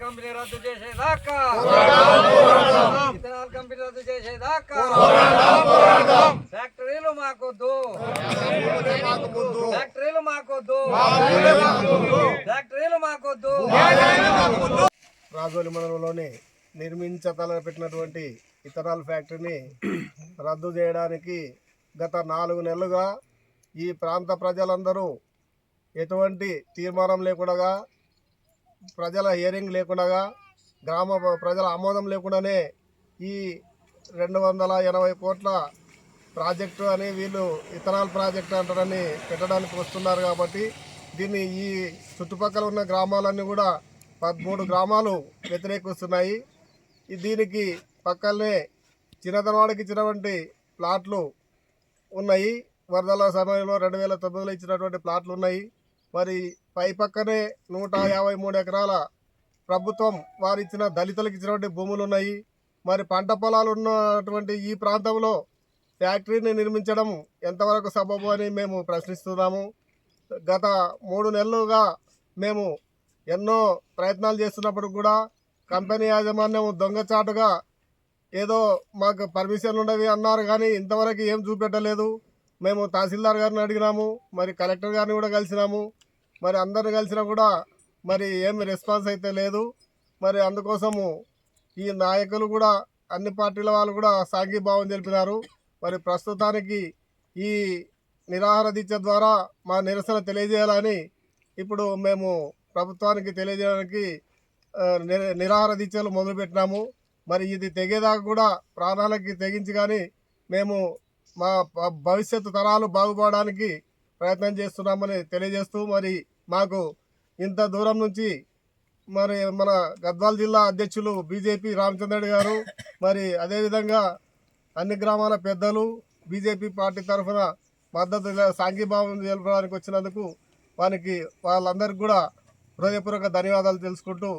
Company రద్దు చేసేదాకా. Ethanol company రద్దు చేసేదాకా. ఫ్యాక్టరీలు మాకొద్దు ఫ్యాక్టరీలు మాకొద్దు ఫ్యాక్టరీలు మాకొద్దు రాజోలి మండలంలోని నిర్మించ తలపెట్టినటువంటి ఇథనాల్ ఫ్యాక్టరీని రద్దు చేయడానికి గత నాలుగు నెలలుగా ఈ ప్రాంత ప్రజలందరూ ఎటువంటి తీర్మానం లేకుండా ప్రజల హియరింగ్ లేకుండా గ్రామ ప్రజల ఆమోదం లేకుండానే ఈ రెండు వందల ఎనభై కోట్ల ప్రాజెక్టు అని వీళ్ళు ఇథనాల్ ప్రాజెక్టు అంటారని పెట్టడానికి వస్తున్నారు కాబట్టి దీన్ని ఈ చుట్టుపక్కల ఉన్న గ్రామాలన్నీ కూడా పదమూడు గ్రామాలు వ్యతిరేకిస్తున్నాయి. దీనికి పక్కనే చిన్నతనవాడికి ఇచ్చినటువంటి ప్లాట్లు ఉన్నాయి. వరదల సమయంలో రెండు వేల తొమ్మిదిలో ఇచ్చినటువంటి ప్లాట్లు ఉన్నాయి. మరి పై పక్కనే నూట యాభై మూడు ఎకరాల ప్రభుత్వం వారు ఇచ్చిన దళితులకు ఇచ్చినటువంటి భూములు ఉన్నాయి. మరి పంట పొలాలు ఉన్నటువంటి ఈ ప్రాంతంలో ఫ్యాక్టరీని నిర్మించడం ఎంతవరకు సబబు అని మేము ప్రశ్నిస్తున్నాము. గత మూడు నెలలుగా మేము ఎన్నో ప్రయత్నాలు చేస్తున్నప్పుడు కూడా కంపెనీ యాజమాన్యం దొంగచాటుగా ఏదో మాకు పర్మిషన్ ఉండవి అన్నారు కానీ ఇంతవరకు ఏం చూపెట్టలేదు. మేము తహసీల్దార్ గారిని అడిగినాము మరి కలెక్టర్ గారిని కూడా కలిసినాము. మరి అందరు కలిసినా కూడా మరి ఏమి రెస్పాన్స్ అయితే లేదు. మరి అందుకోసము ఈ నాయకులు కూడా అన్ని పార్టీల వాళ్ళు కూడా సాంఘీభావం తెలిపినారు. మరి ప్రస్తుతానికి ఈ నిరాహార దీక్ష ద్వారా మా నిరసన తెలియజేయాలని ఇప్పుడు మేము ప్రభుత్వానికి తెలియజేయడానికి నిరాహార దీక్షలు మొదలుపెట్టినాము మరి ఇది తెగేదాకా కూడా ప్రాణాలకి తెగించి కానీ మేము మా భవిష్యత్తు తరాలు బాగుపడడానికి ప్రయత్నం చేస్తున్నామని తెలియజేస్తూ మరి మాకు ఇంత దూరం నుంచి మరి మన గద్వాల జిల్లా అధ్యక్షులు బీజేపీ రామచంద్రుడు గారు మరి అదేవిధంగా అన్ని గ్రామాల పెద్దలు బీజేపీ పార్టీ తరఫున మద్దతు సాంఘీభావం తెలపడానికి వచ్చినందుకు వారికి వాళ్ళందరికీ కూడా హృదయపూర్వక ధన్యవాదాలు తెలుసుకుంటూ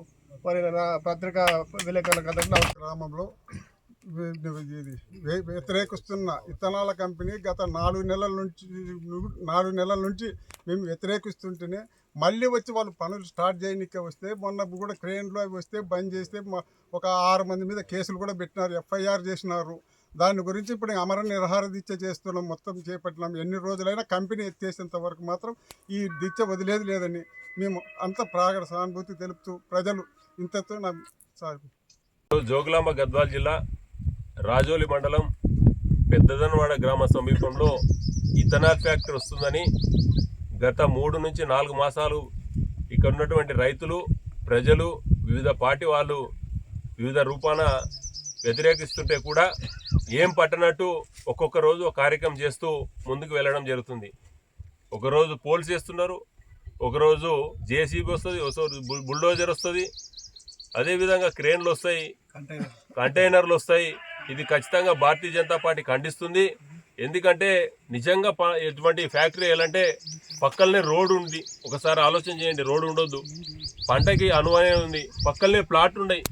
మరి నా పత్రికా విలేకరుల కథ గ్రామంలో వ్యతిరేకిస్తున్న ఇథనాల కంపెనీ గత నాలుగు నెలల నుంచి నాలుగు నెలల నుంచి మేము వ్యతిరేకిస్తుంటేనే మళ్ళీ వచ్చి వాళ్ళు పనులు స్టార్ట్ చేయనికే వస్తే మొన్న కూడా క్రెయిన్లో అవి వస్తే బంద్ చేస్తే ఒక ఆరు మంది మీద కేసులు కూడా పెట్టినారు ఎఫ్ఐఆర్ చేసినారు. దాని గురించి ఇప్పుడు అమర నిరహార దీక్ష చేస్తున్నాం మొత్తం చేపట్టినాం. ఎన్ని రోజులైనా కంపెనీ ఎత్తేసేంత వరకు మాత్రం ఈ దీక్ష వదిలేదు లేదని మేము అంత ప్రాగడ సానుభూతి తెలుపుతూ ప్రజలు ఇంతతో నా సార్. జోగులాంబ గద్వాల జిల్లా రాజోలి మండలం పెద్దదనవాడ గ్రామ సమీపంలో ఇథనాల్ ఫ్యాక్టరీ వస్తుందని గత మూడు నుంచి నాలుగు మాసాలు ఇక్కడ ఉన్నటువంటి రైతులు ప్రజలు వివిధ పార్టీ వాళ్ళు వివిధ రూపాన వ్యతిరేకిస్తుంటే కూడా ఏం పట్టనట్టు ఒక్కొక్క రోజు ఒక కార్యక్రమం చేస్తూ ముందుకు వెళ్ళడం జరుగుతుంది. ఒకరోజు పోల్స్ చేస్తున్నారు ఒకరోజు జేసీబీ వస్తుంది ఒకరోజు బుల్- బుల్డోజర్ వస్తుంది. అదేవిధంగా క్రేన్లు వస్తాయి కంటైనర్లు వస్తాయి ఇది ఖచ్చితంగా భారతీయ జనతా పార్టీ ఖండిస్తుంది. ఎందుకంటే నిజంగా ప- ఎటువంటి ఫ్యాక్టరీ వేయాలంటే పక్కనే రోడ్డు ఉంది. ఒకసారి ఆలోచన చేయండి రోడ్డు ఉండొద్దు. పంటకి అనువనే ఉంది. పక్కనే ప్లాట్లు ఉన్నాయి.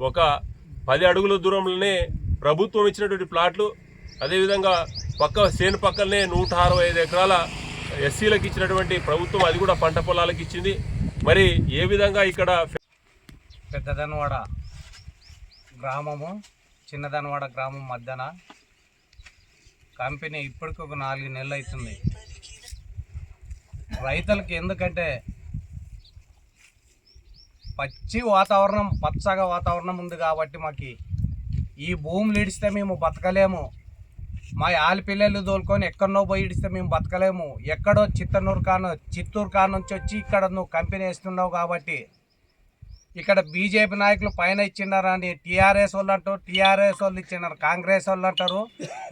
ఒక పది అడుగుల దూరంలోనే ప్రభుత్వం ఇచ్చినటువంటి ప్లాట్లు. అదేవిధంగా పక్క సేను పక్కనే నూట అరవై ఐదు ఎకరాల ఎస్సీలకు ఇచ్చినటువంటి ప్రభుత్వం అది కూడా పంట పొలాలకు ఇచ్చింది. మరి ఏ విధంగా ఇక్కడ పెద్దదనవాడ గ్రామము చిన్నదనవాడ గ్రామం మధ్యన కంపెనీ ఇప్పటికి ఒక నాలుగు నెలలు అవుతుంది. రైతులకి ఎందుకంటే పచ్చి వాతావరణం పచ్చగా వాతావరణం ఉంది కాబట్టి మాకు ఈ భూములు ఇడిస్తే మేము బతకలేము. మా ఆలిపిల్లలు తోలుకొని ఎక్కడనో పోయి ఇడిస్తే మేము బతకలేము. ఎక్కడో చిత్తనూరు కాను చిత్తూరు కాడ నుంచి వచ్చి ఇక్కడ నువ్వు కంపెనీ వేస్తున్నావు కాబట్టి ఇక్కడ బీజేపీ నాయకులు పైన ఇచ్చినారని టీఆర్ఎస్ వాళ్ళు అంటారు టీఆర్ఎస్ వాళ్ళు ఇచ్చినారు కాంగ్రెస్ వాళ్ళు అంటారు.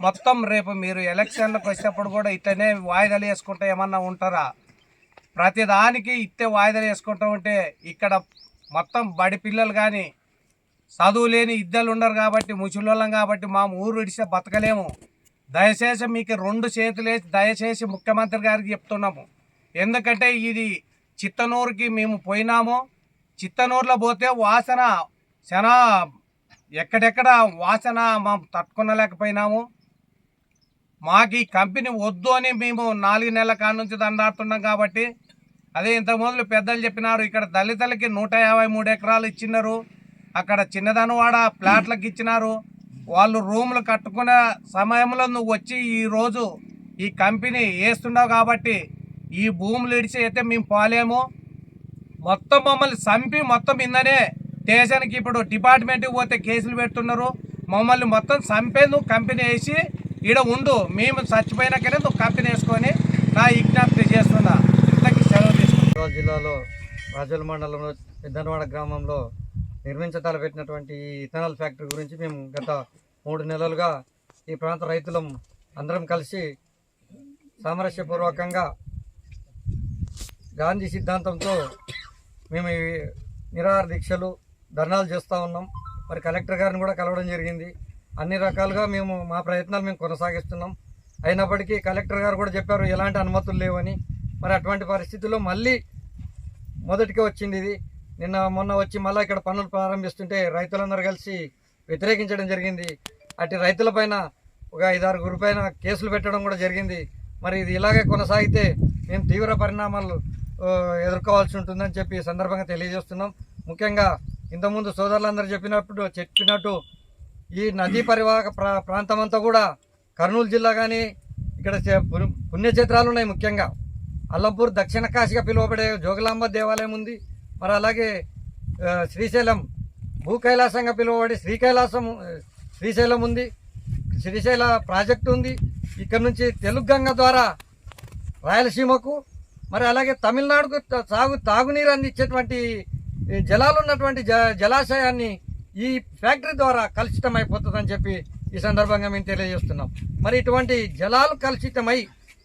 మొత్తం రేపు మీరు ఎలక్షన్లకు వచ్చేటప్పుడు కూడా ఇట్లనే వాయిదాలు వేసుకుంటే ఏమన్నా ఉంటారా? ప్రతిదానికి ఇట్టే వాయిదాలు వేసుకుంటూ ఉంటే ఇక్కడ మొత్తం బడి పిల్లలు కానీ చదువు లేని ఇద్దరు ఉండరు కాబట్టి ముసలోళ్ళం కాబట్టి మా ఊరు విడిస్తే బతకలేము. దయచేసి మీకు రెండు చేతులేసి దయచేసి ముఖ్యమంత్రి గారికి చెప్తున్నాము. ఎందుకంటే ఇది చిత్తనూరుకి మేము పోయినాము. చిత్తనూరులో పోతే వాసన చాలా ఎక్కడెక్కడ వాసన మేము తట్టుకునలేకపోయినాము. మాకు ఈ కంపెనీ వద్దు అని మేము నాలుగు నెలల కాడ నుంచి దండాడుతున్నాం కాబట్టి అదే ఇంత మొదలు పెద్దలు చెప్పినారు ఇక్కడ దళితులకి నూట యాభై మూడు ఎకరాలు ఇచ్చినారు. అక్కడ చిన్నదనవాడ ప్లాట్లకు ఇచ్చినారు. వాళ్ళు రూములు కట్టుకునే సమయంలో నువ్వు వచ్చి ఈరోజు ఈ కంపెనీ వేస్తున్నావు కాబట్టి ఈ భూములు ఇడిచి అయితే మేము పోలేము. మొత్తం మమ్మల్ని చంపి మొత్తం ఇందనే దేశానికి ఇప్పుడు డిపార్ట్మెంట్కి పోతే కేసులు పెడుతున్నారు. మమ్మల్ని మొత్తం చంపే నువ్వు కంపెనీ వేసి ఈడ ఉండు మేము చచ్చిపోయినాకనే నువ్వు కంపెనీ వేసుకొని నా విజ్ఞప్తి చేస్తున్నా. ఇంతకీ సెలవు తీసుకుంటా. జిల్లాలో రాజుల మండలంలో పెద్దనవాడ గ్రామంలో నిర్మించటాలు పెట్టినటువంటి ఈ ఇథనాల్ ఫ్యాక్టరీ గురించి మేము గత మూడు నెలలుగా ఈ ప్రాంత రైతులం అందరం కలిసి సామరస్యపూర్వకంగా గాంధీ సిద్ధాంతంతో మేము నిరాహార దీక్షలు ధర్నాలు చేస్తూ ఉన్నాం. మరి కలెక్టర్ గారిని కూడా కలవడం జరిగింది. అన్ని రకాలుగా మేము మా ప్రయత్నాలు మేము కొనసాగిస్తున్నాం. అయినప్పటికీ కలెక్టర్ గారు కూడా చెప్పారు ఎలాంటి అనుమతులు లేవని. మరి అటువంటి పరిస్థితుల్లో మళ్ళీ మొదటికే వచ్చింది ఇది. నిన్న మొన్న వచ్చి మళ్ళీ ఇక్కడ పనులు ప్రారంభిస్తుంటే రైతులందరూ కలిసి వ్యతిరేకించడం జరిగింది. అటు రైతులపైన ఒక ఐదారుగురు పైన కేసులు పెట్టడం కూడా జరిగింది. మరి ఇది ఇలాగే కొనసాగితే మేము తీవ్ర పరిణామాలు ఎదుర్కోవాల్సి ఉంటుందని చెప్పి ఈ సందర్భంగా తెలియజేస్తున్నాం. ముఖ్యంగా ఇంతకుముందు సోదరులందరూ చెప్పినప్పుడు చెప్పినట్టు ఈ నదీ పరివాహక ప్రా ప్రాంతం అంతా కూడా కర్నూలు జిల్లా కానీ ఇక్కడ పుణ్యక్షేత్రాలు ఉన్నాయి ముఖ్యంగా. అల్లంపూర్ దక్షిణ కాశీగా పిలువబడే జోగులాంబ దేవాలయం ఉంది. మరి అలాగే శ్రీశైలం భూ కైలాసంగా పిలువబడే శ్రీకైలాసం శ్రీశైలం ఉంది. శ్రీశైల ప్రాజెక్టు ఉంది. ఇక్కడ నుంచి తెలుగు గంగ ద్వారా రాయలసీమకు మరి అలాగే తమిళనాడుకు సాగు తాగునీరు అందించేటువంటి జలాలు ఉన్నటువంటి జ జలాశయాన్ని ఈ ఫ్యాక్టరీ ద్వారా కలుషితం అయిపోతుందని చెప్పి ఈ సందర్భంగా మేము తెలియజేస్తున్నాం. మరి ఇటువంటి జలాలు కలుషితమై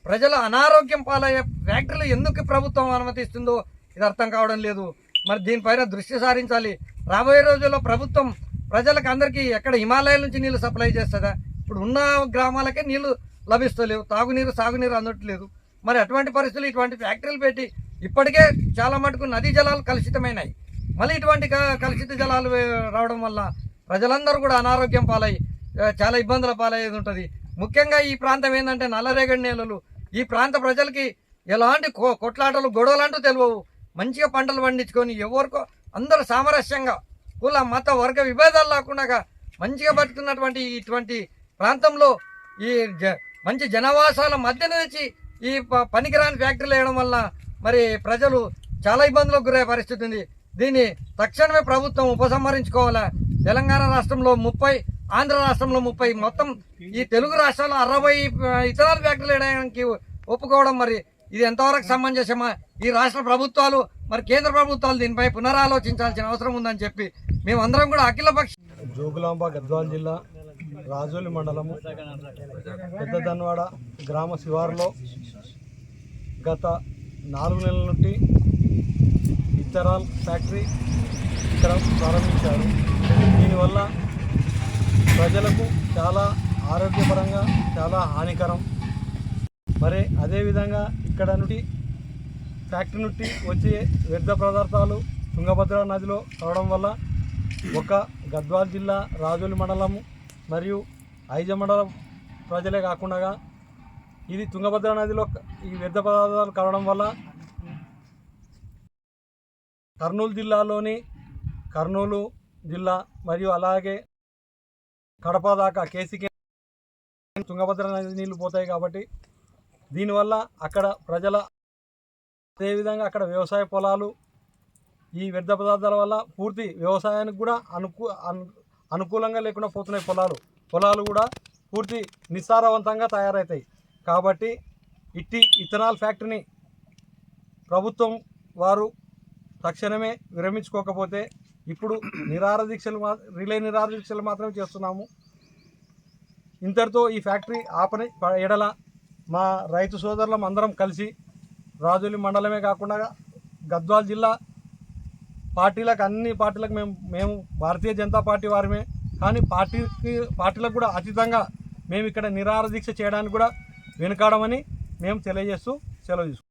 ప్రజల అనారోగ్యం పాలయ్యే ఫ్యాక్టరీలు ఎందుకు ప్రభుత్వం అనుమతిస్తుందో ఇది అర్థం కావడం లేదు. మరి దీనిపైన దృష్టి సారించాలి. రాబోయే రోజుల్లో ప్రభుత్వం ప్రజలకు అందరికీ ఎక్కడ హిమాలయాల నుంచి నీళ్ళు సప్లై చేస్తుందా? ఇప్పుడు ఉన్న గ్రామాలకే నీళ్ళు లభిస్తలేవు. తాగునీరు సాగునీరు అందట్లేదు. మరి అటువంటి పరిస్థితులు ఇటువంటి ఫ్యాక్టరీలు పెట్టి ఇప్పటికే చాలా మటుకు నదీ జలాలు కలుషితమైనాయి. మళ్ళీ ఇటువంటి క- కలుషిత జలాలు రావడం వల్ల ప్రజలందరూ కూడా అనారోగ్యం పాలై చాలా ఇబ్బందుల పాలయ్యేది ఉంటుంది. ముఖ్యంగా ఈ ప్రాంతం ఏంటంటే నల్లరేగడి నేలలు. ఈ ప్రాంత ప్రజలకి ఎలాంటి కొ- కొట్లాటలు గొడవలంటూ తెలియవు మంచిగా పంటలు పండించుకొని ఎవరికో అందరూ సామరస్యంగా కుల మత వర్గ విభేదాలు లేకుండా మంచిగా బతుకున్నటువంటి ఇటువంటి ప్రాంతంలో ఈ జ మంచి జనవాసాల మధ్యన నుంచి ఈ ప- పనికిరాని ఫ్యాక్టరీలు వేయడం వల్ల మరి ప్రజలు చాలా ఇబ్బందులకు గురయ్యే పరిస్థితి ఉంది. దీన్ని తక్షణమే ప్రభుత్వం ఉపసంహరించుకోవాలా? తెలంగాణ రాష్ట్రంలో ముప్పై ఆంధ్ర రాష్ట్రంలో ముప్పై మొత్తం ఈ తెలుగు రాష్ట్రాల్లో అరవై ఇతరాలు ఫ్యాక్టరీలు వేయడానికి ఒప్పుకోవడం మరి ఇది ఎంతవరకు సమంజసమా? ఈ రాష్ట్ర ప్రభుత్వాలు మరి కేంద్ర ప్రభుత్వాలు దీనిపై పునరాలోచించాల్సిన అవసరం ఉందని చెప్పి మేమందరం కూడా అఖిలపక్ష జోగులాంబ గద్వాల్ జిల్లా రాజోలి మండలము పెద్ద ధన్వాడ గ్రామ శివారులో గత నాలుగు నెలల నుండి ఇతరాల్ ఫ్యాక్టరీ ఇక్కడ ప్రారంభించారు. దీనివల్ల ప్రజలకు చాలా ఆరోగ్యపరంగా చాలా హానికరం. మరి అదేవిధంగా ఇక్కడ నుండి ఫ్యాక్టరీ నుండి వచ్చే వ్యర్థ పదార్థాలు తుంగభద్ర నదిలో రావడం వల్ల ఒక గద్వాల్ జిల్లా రాజోలి మండలము మరియు ఐజ మండలం ప్రజలే కాకుండా ఇది తుంగభద్ర నదిలో ఈ వ్యర్థ పదార్థాలు కలవడం వల్ల కర్నూలు జిల్లాలోని కర్నూలు జిల్లా మరియు అలాగే కడప దాకా కేసీకే తుంగభద్ర నది నీళ్ళు పోతాయి కాబట్టి దీనివల్ల అక్కడ ప్రజల అదేవిధంగా అక్కడ వ్యవసాయ పొలాలు ఈ వ్యర్థ పదార్థాల వల్ల పూర్తి వ్యవసాయానికి కూడా అనుకూ అను అనుకూలంగా లేకుండా పోతున్నాయి పొలాలు. పొలాలు కూడా పూర్తి నిస్సారవంతంగా తయారవుతాయి కాబట్టి ఇట్టి ఇథనాల్ ఫ్యాక్టరీని ప్రభుత్వం వారు తక్షణమే విరమించుకోకపోతే ఇప్పుడు నిరార దీక్షలు రిలే నిరార దీక్షలు మాత్రమే చేస్తున్నాము. ఇంతటితో ఈ ఫ్యాక్టరీ ఆపని ప- ఎడల మా రైతు సోదరులం అందరం కలిసి రాజోలి మండలమే కాకుండా గద్వాల్ జిల్లా పార్టీలకు అన్ని పార్టీలకు మేము మేము భారతీయ జనతా పార్టీ వారమే. కానీ పార్టీకి పార్టీలకు కూడా అతీతంగా మేము ఇక్కడ నిరార దీక్ష చేయడానికి కూడా వెనుకాడమని మేము తెలియజేస్తూ సెలవు తీసుకుంటాం